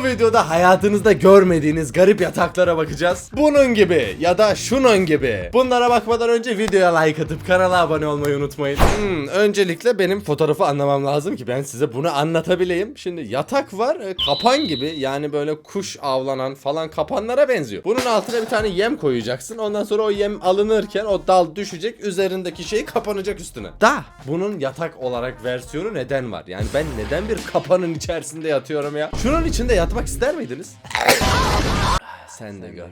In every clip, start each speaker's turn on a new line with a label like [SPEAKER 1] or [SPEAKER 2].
[SPEAKER 1] Bu videoda hayatınızda görmediğiniz garip yataklara bakacağız. Bunun gibi ya da şunun gibi. Bunlara bakmadan önce videoya like atıp kanala abone olmayı unutmayın. Hmm, öncelikle benim fotoğrafı anlamam lazım ki ben size bunu anlatabileyim. Şimdi yatak var e, kapan gibi yani böyle kuş avlanan falan kapanlara benziyor. Bunun altına bir tane yem koyacaksın. Ondan sonra o yem alınırken o dal düşecek üzerindeki şey kapanacak üstüne. Da bunun yatak olarak versiyonu neden var? Yani ben neden bir kapanın içerisinde yatıyorum ya? Şunun içinde yatmak ister miydiniz? Sen de gör.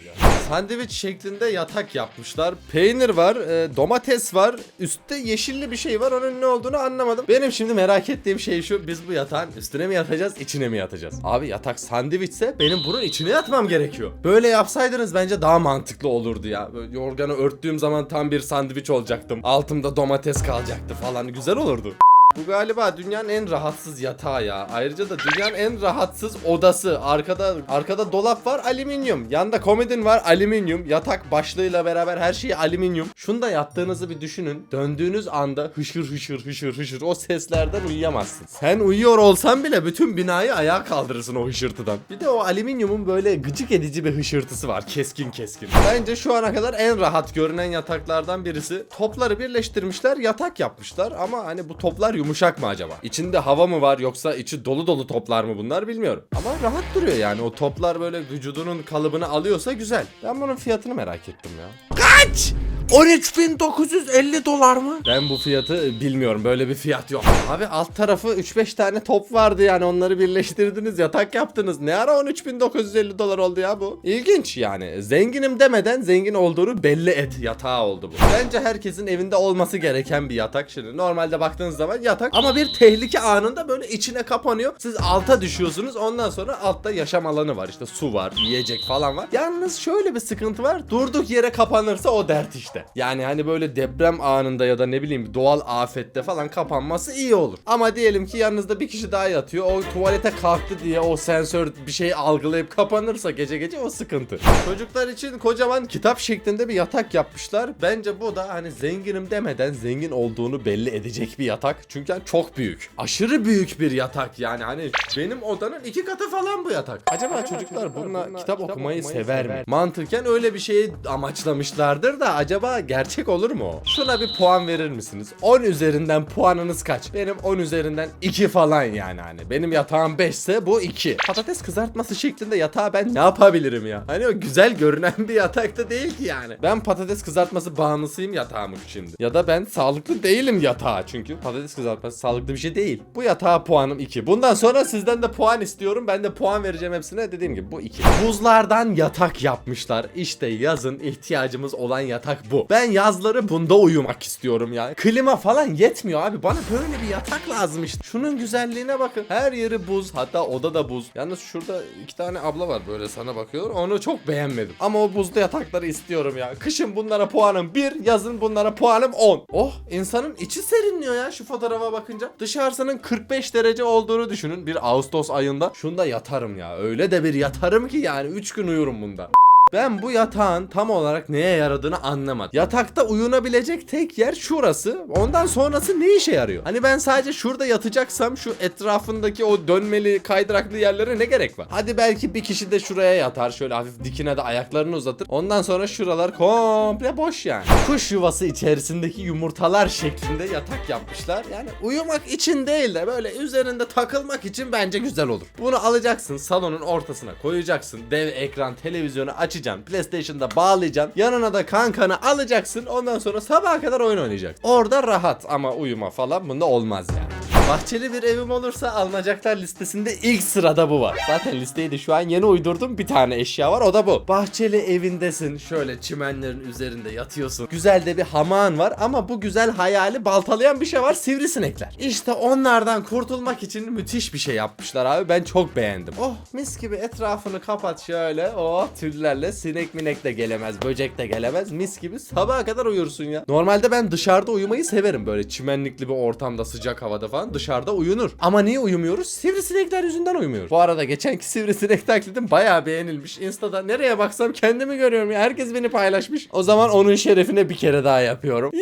[SPEAKER 1] Sandviç şeklinde yatak yapmışlar. Peynir var, e, domates var. Üstte yeşilli bir şey var. Onun ne olduğunu anlamadım. Benim şimdi merak ettiğim şey şu. Biz bu yatağın üstüne mi yatacağız, içine mi yatacağız? Abi yatak sandviçse benim bunun içine yatmam gerekiyor. Böyle yapsaydınız bence daha mantıklı olurdu ya. Böyle yorganı örttüğüm zaman tam bir sandviç olacaktım. Altımda domates kalacaktı falan. Güzel olurdu. Bu galiba dünyanın en rahatsız yatağı ya. Ayrıca da dünyanın en rahatsız odası. Arkada arkada dolap var alüminyum. Yanda komodin var alüminyum. Yatak başlığıyla beraber her şey alüminyum. Şunda yattığınızı bir düşünün. Döndüğünüz anda hışır hışır hışır hışır o seslerden uyuyamazsın. Sen uyuyor olsan bile bütün binayı ayağa kaldırırsın o hışırtıdan. Bir de o alüminyumun böyle gıcık edici bir hışırtısı var. Keskin keskin. Bence şu ana kadar en rahat görünen yataklardan birisi. Topları birleştirmişler yatak yapmışlar ama hani bu toplar yumuşak mı acaba? İçinde hava mı var yoksa içi dolu dolu toplar mı bunlar bilmiyorum. Ama rahat duruyor yani o toplar böyle vücudunun kalıbını alıyorsa güzel. Ben bunun fiyatını merak ettim ya. Kaç? 13.950 dolar mı? Ben bu fiyatı bilmiyorum. Böyle bir fiyat yok. Abi alt tarafı 3-5 tane top vardı yani onları birleştirdiniz yatak yaptınız. Ne ara 13.950 dolar oldu ya bu? İlginç yani. Zenginim demeden zengin olduğunu belli et yatağı oldu bu. Bence herkesin evinde olması gereken bir yatak. Şimdi normalde baktığınız zaman yatak ama bir tehlike anında böyle içine kapanıyor. Siz alta düşüyorsunuz. Ondan sonra altta yaşam alanı var. İşte su var, yiyecek falan var. Yalnız şöyle bir sıkıntı var. Durduk yere kapanırsa o dert işte. Yani hani böyle deprem anında ya da ne bileyim doğal afette falan kapanması iyi olur. Ama diyelim ki yanınızda bir kişi daha yatıyor. O tuvalete kalktı diye o sensör bir şey algılayıp kapanırsa gece gece o sıkıntı. Çocuklar için kocaman kitap şeklinde bir yatak yapmışlar. Bence bu da hani zenginim demeden zengin olduğunu belli edecek bir yatak. Çünkü yani çok büyük. Aşırı büyük bir yatak yani hani benim odanın iki katı falan bu yatak. Acaba, çocuklar bununla kitap, okumayı, sever mi? Mantıken öyle bir şeyi amaçlamışlardır da acaba gerçek olur mu? Şuna bir puan verir misiniz? 10 üzerinden puanınız kaç? Benim 10 üzerinden 2 falan yani hani. Benim yatağım 5 ise bu 2. Patates kızartması şeklinde yatağı ben ne yapabilirim ya? Hani o güzel görünen bir yatakta değil ki yani. Ben patates kızartması bağımlısıyım yatağımın şimdi. Ya da ben sağlıklı değilim yatağa çünkü patates kızartması sağlıklı bir şey değil. Bu yatağa puanım 2. Bundan sonra sizden de puan istiyorum. Ben de puan vereceğim hepsine. Dediğim gibi bu 2. Buzlardan yatak yapmışlar. İşte yazın ihtiyacımız olan yatak bu. Ben yazları bunda uyumak istiyorum ya. Klima falan yetmiyor abi. Bana böyle bir yatak lazım işte. Şunun güzelliğine bakın. Her yeri buz. Hatta oda da buz. Yalnız şurada iki tane abla var böyle sana bakıyorlar. Onu çok beğenmedim. Ama o buzlu yatakları istiyorum ya. Kışın bunlara puanım 1, yazın bunlara puanım 10. Oh insanın içi serinliyor ya şu fotoğrafa bakınca. Dışarısının 45 derece olduğunu düşünün. Bir Ağustos ayında. Şunda yatarım ya. Öyle de bir yatarım ki yani 3 gün uyurum bunda. Ben bu yatağın tam olarak neye yaradığını anlamadım. Yatakta uyunabilecek tek yer şurası. Ondan sonrası ne işe yarıyor? Hani ben sadece şurada yatacaksam şu etrafındaki o dönmeli kaydıraklı yerlere ne gerek var? Hadi belki bir kişi de şuraya yatar. Şöyle hafif dikine de ayaklarını uzatır. Ondan sonra şuralar komple boş yani. Kuş yuvası içerisindeki yumurtalar şeklinde yatak yapmışlar. Yani uyumak için değil de böyle üzerinde takılmak için bence güzel olur. Bunu alacaksın salonun ortasına koyacaksın. Dev ekran televizyonu açacaksın. PlayStation'da bağlayacaksın. Yanına da kankanı alacaksın. Ondan sonra sabaha kadar oyun oynayacaksın. Orada rahat ama uyuma falan bunda olmaz yani. Bahçeli bir evim olursa alınacaklar listesinde ilk sırada bu var. Zaten listeyi de şu an yeni uydurdum. Bir tane eşya var o da bu. Bahçeli evindesin. Şöyle çimenlerin üzerinde yatıyorsun. Güzel de bir hamağın var ama bu güzel hayali baltalayan bir şey var. Sivrisinekler. İşte onlardan kurtulmak için müthiş bir şey yapmışlar abi. Ben çok beğendim. Oh mis gibi etrafını kapat şöyle. Oh tüllerle sinek minek de gelemez. Böcek de gelemez. Mis gibi sabaha kadar uyursun ya. Normalde ben dışarıda uyumayı severim. Böyle çimenlikli bir ortamda sıcak havada falan dışarıda uyunur. Ama niye uyumuyoruz? Sivrisinekler yüzünden uyumuyoruz. Bu arada geçenki sivrisinek taklidim bayağı beğenilmiş. Insta'da nereye baksam kendimi görüyorum ya. Herkes beni paylaşmış. O zaman onun şerefine bir kere daha yapıyorum.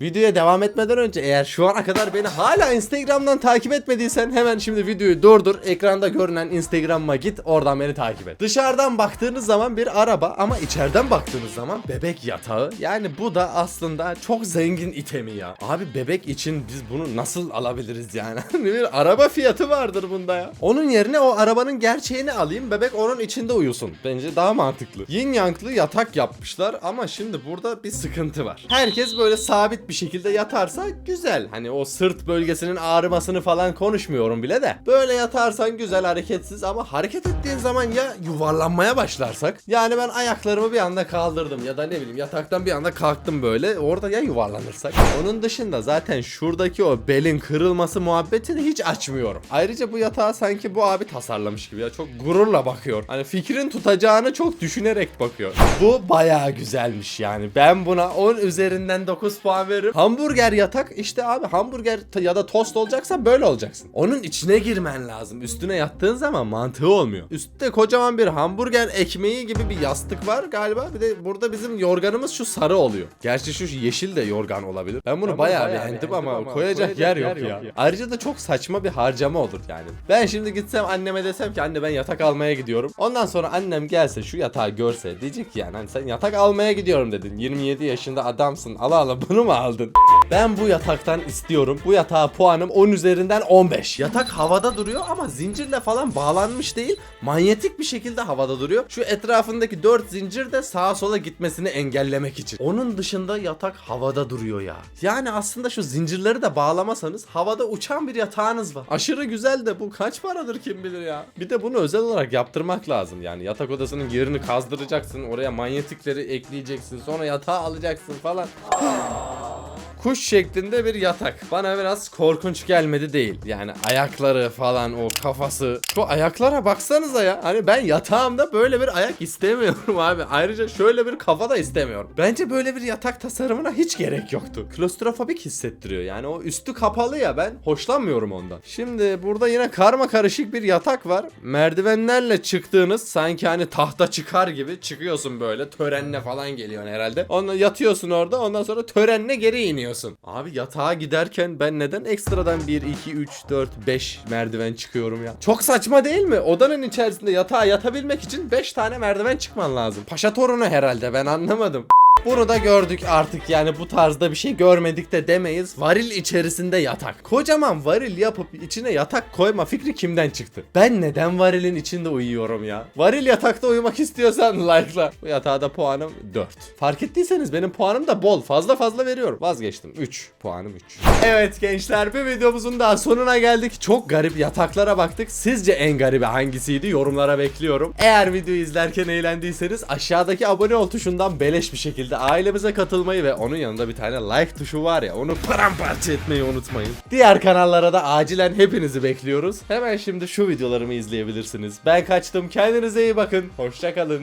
[SPEAKER 1] Videoya devam etmeden önce eğer şu ana kadar beni hala Instagram'dan takip etmediysen hemen şimdi videoyu durdur. Ekranda görünen Instagram'ıma git oradan beni takip et. Dışarıdan baktığınız zaman bir araba ama içeriden baktığınız zaman bebek yatağı. Yani bu da aslında çok zengin itemi ya. Abi bebek için biz bunu nasıl alabiliriz yani? bir araba fiyatı vardır bunda ya. Onun yerine o arabanın gerçeğini alayım bebek onun içinde uyusun. Bence daha mantıklı. Yin yanglı yatak yapmışlar ama şimdi burada bir sıkıntı var. Herkes böyle sabit bir şekilde yatarsa güzel. Hani o sırt bölgesinin ağrımasını falan konuşmuyorum bile de. Böyle yatarsan güzel hareketsiz ama hareket ettiğin zaman ya yuvarlanmaya başlarsak. Yani ben ayaklarımı bir anda kaldırdım ya da ne bileyim yataktan bir anda kalktım böyle. Orada ya yuvarlanırsak. Onun dışında zaten şuradaki o belin kırılması muhabbetini hiç açmıyorum. Ayrıca bu yatağı sanki bu abi tasarlamış gibi ya. Çok gururla bakıyor. Hani fikrin tutacağını çok düşünerek bakıyor. Bu bayağı güzelmiş yani. Ben buna 10 üzerinden 9 puan veririm. Hamburger yatak işte abi hamburger ya da tost olacaksa böyle olacaksın. Onun içine girmen lazım. Üstüne yattığın zaman mantığı olmuyor. Üstte kocaman bir hamburger ekmeği gibi bir yastık var galiba. Bir de burada bizim yorganımız şu sarı oluyor. Gerçi şu yeşil de yorgan olabilir. Ben bunu bayağı, beğendim ama, koyacak, yer, yok, ya. Ayrıca da çok saçma bir harcama olur yani. Ben şimdi gitsem anneme desem ki anne ben yatak almaya gidiyorum. Ondan sonra annem gelse şu yatağı görse diyecek ki yani hani sen yatak almaya gidiyorum dedin. 27 yaşında adamsın. Ala ala bunu mu aldın? Ben bu yataktan istiyorum. Bu yatağa puanım 10 üzerinden 15. Yatak havada duruyor ama zincirle falan bağlanmış değil. Manyetik bir şekilde havada duruyor. Şu etrafındaki 4 zincir de sağa sola gitmesini engellemek için. Onun dışında yatak havada duruyor ya. Yani aslında şu zincirleri de bağlamasanız havada uçan bir yatağınız var. Aşırı güzel de bu kaç paradır kim bilir ya. Bir de bunu özel olarak yaptırmak lazım. Yani yatak odasının yerini kazdıracaksın. Oraya manyetikleri ekleyeceksin. Sonra yatağı alacaksın falan kuş şeklinde bir yatak. Bana biraz korkunç gelmedi değil. Yani ayakları falan o kafası. Şu ayaklara baksanıza ya. Hani ben yatağımda böyle bir ayak istemiyorum abi. Ayrıca şöyle bir kafa da istemiyorum. Bence böyle bir yatak tasarımına hiç gerek yoktu. Klostrofobik hissettiriyor. Yani o üstü kapalı ya ben hoşlanmıyorum ondan. Şimdi burada yine karma karışık bir yatak var. Merdivenlerle çıktığınız sanki hani tahta çıkar gibi çıkıyorsun böyle. Törenle falan geliyorsun herhalde. Ondan yatıyorsun orada ondan sonra törenle geri iniyorsun. Abi yatağa giderken ben neden ekstradan 1, 2, 3, 4, 5 merdiven çıkıyorum ya? Çok saçma değil mi? Odanın içerisinde yatağa yatabilmek için 5 tane merdiven çıkman lazım. Paşa torunu herhalde ben anlamadım. Bunu da gördük artık yani bu tarzda bir şey görmedik de demeyiz. Varil içerisinde yatak. Kocaman varil yapıp içine yatak koyma fikri kimden çıktı? Ben neden varilin içinde uyuyorum ya? Varil yatakta uyumak istiyorsan like'la. Bu yatağa da puanım 4. Fark ettiyseniz benim puanım da bol. Fazla fazla veriyorum. Vazgeçtim. 3. Puanım 3. Evet gençler bir videomuzun daha sonuna geldik. Çok garip yataklara baktık. Sizce en garibi hangisiydi? Yorumlara bekliyorum. Eğer videoyu izlerken eğlendiyseniz aşağıdaki abone ol tuşundan beleş bir şekilde ailemize katılmayı ve onun yanında bir tane like tuşu var ya onu paramparça etmeyi unutmayın. Diğer kanallara da acilen hepinizi bekliyoruz. Hemen şimdi şu videolarımı izleyebilirsiniz. Ben kaçtım. Kendinize iyi bakın. Hoşçakalın.